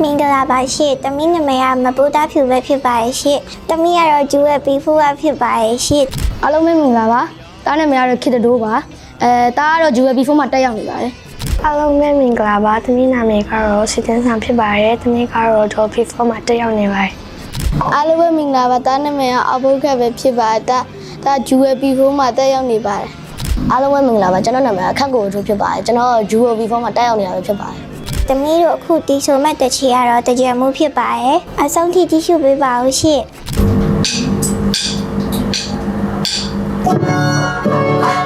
မင်္ဂလာပါရှင့်။တမီးနာမည်ကမပူတာဖြူပဲဖြစ်ပါရဲ့ရှင့်။တမီးကတော့ဂျူရဲ့ဘီဖိုးကဖြစ်ပါရဲ့ရှင့်အားလုံးပဲမင်္ဂလာပါတားနာမည်ကတော့ခေတ္တတိုးပါအဲတားကတော့ UAB ဖုန်းမှာတက်ရောက်နေပါတယ်အားလုံးပဲမင်္ဂလာပါသမီးနာမည်ကတော့စီတင်ဆောင်ဖြစ်ပါတယ်သမီးကတော့ဒေါ်ဖီဖောမှာတက်ရောက်နေပါတယ်အားလုံးပဲမင်္ဂလာပါတားနာမည်ကအောက်ဘုတ်ခက်ပဲဖြစ်ပါတယ်တာတာ UAB ဖုန်းမှာတက်ရောက်နေပါတယ်အားလုံးပဲမင်္ဂလာပါကျွန်တော်နာမည်ကခက်ကိုထိုးဖြစ်ပါတယ်ကျွန်တော် UAB ဖုန်းမှာတက်ရောက်နေတာပဲဖြစ်ပါတယ်။ တမီးတို့အခုတီးဆိုမဲ့တစ်ချီကတော့တကြံမှုဖြစ်ပါရဲ့။အဆုံးထိကြည့်ရှုပေးပါဦးရှင့်။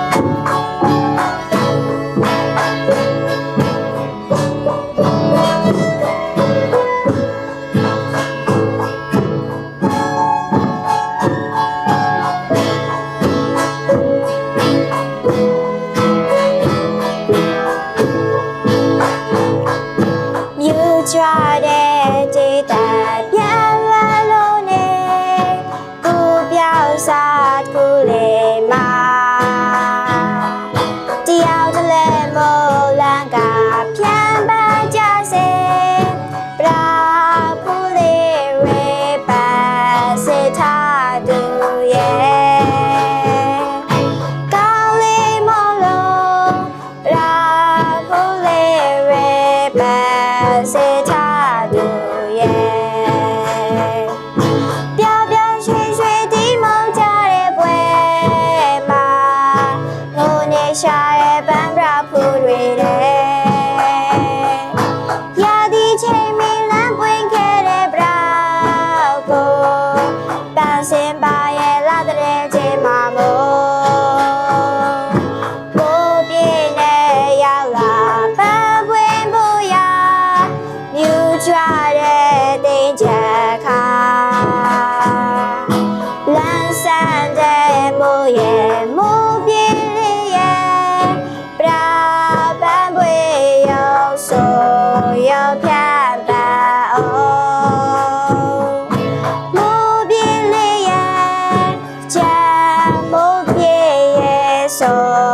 ရေ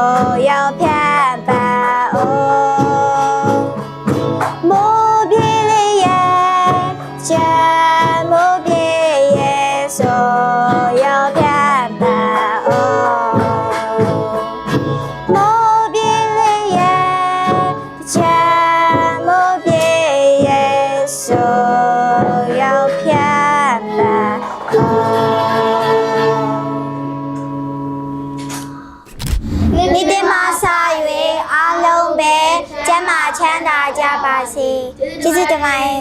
ဆိုရောက် သာကြပါစေကျေးဇူးတင်ပါတယ်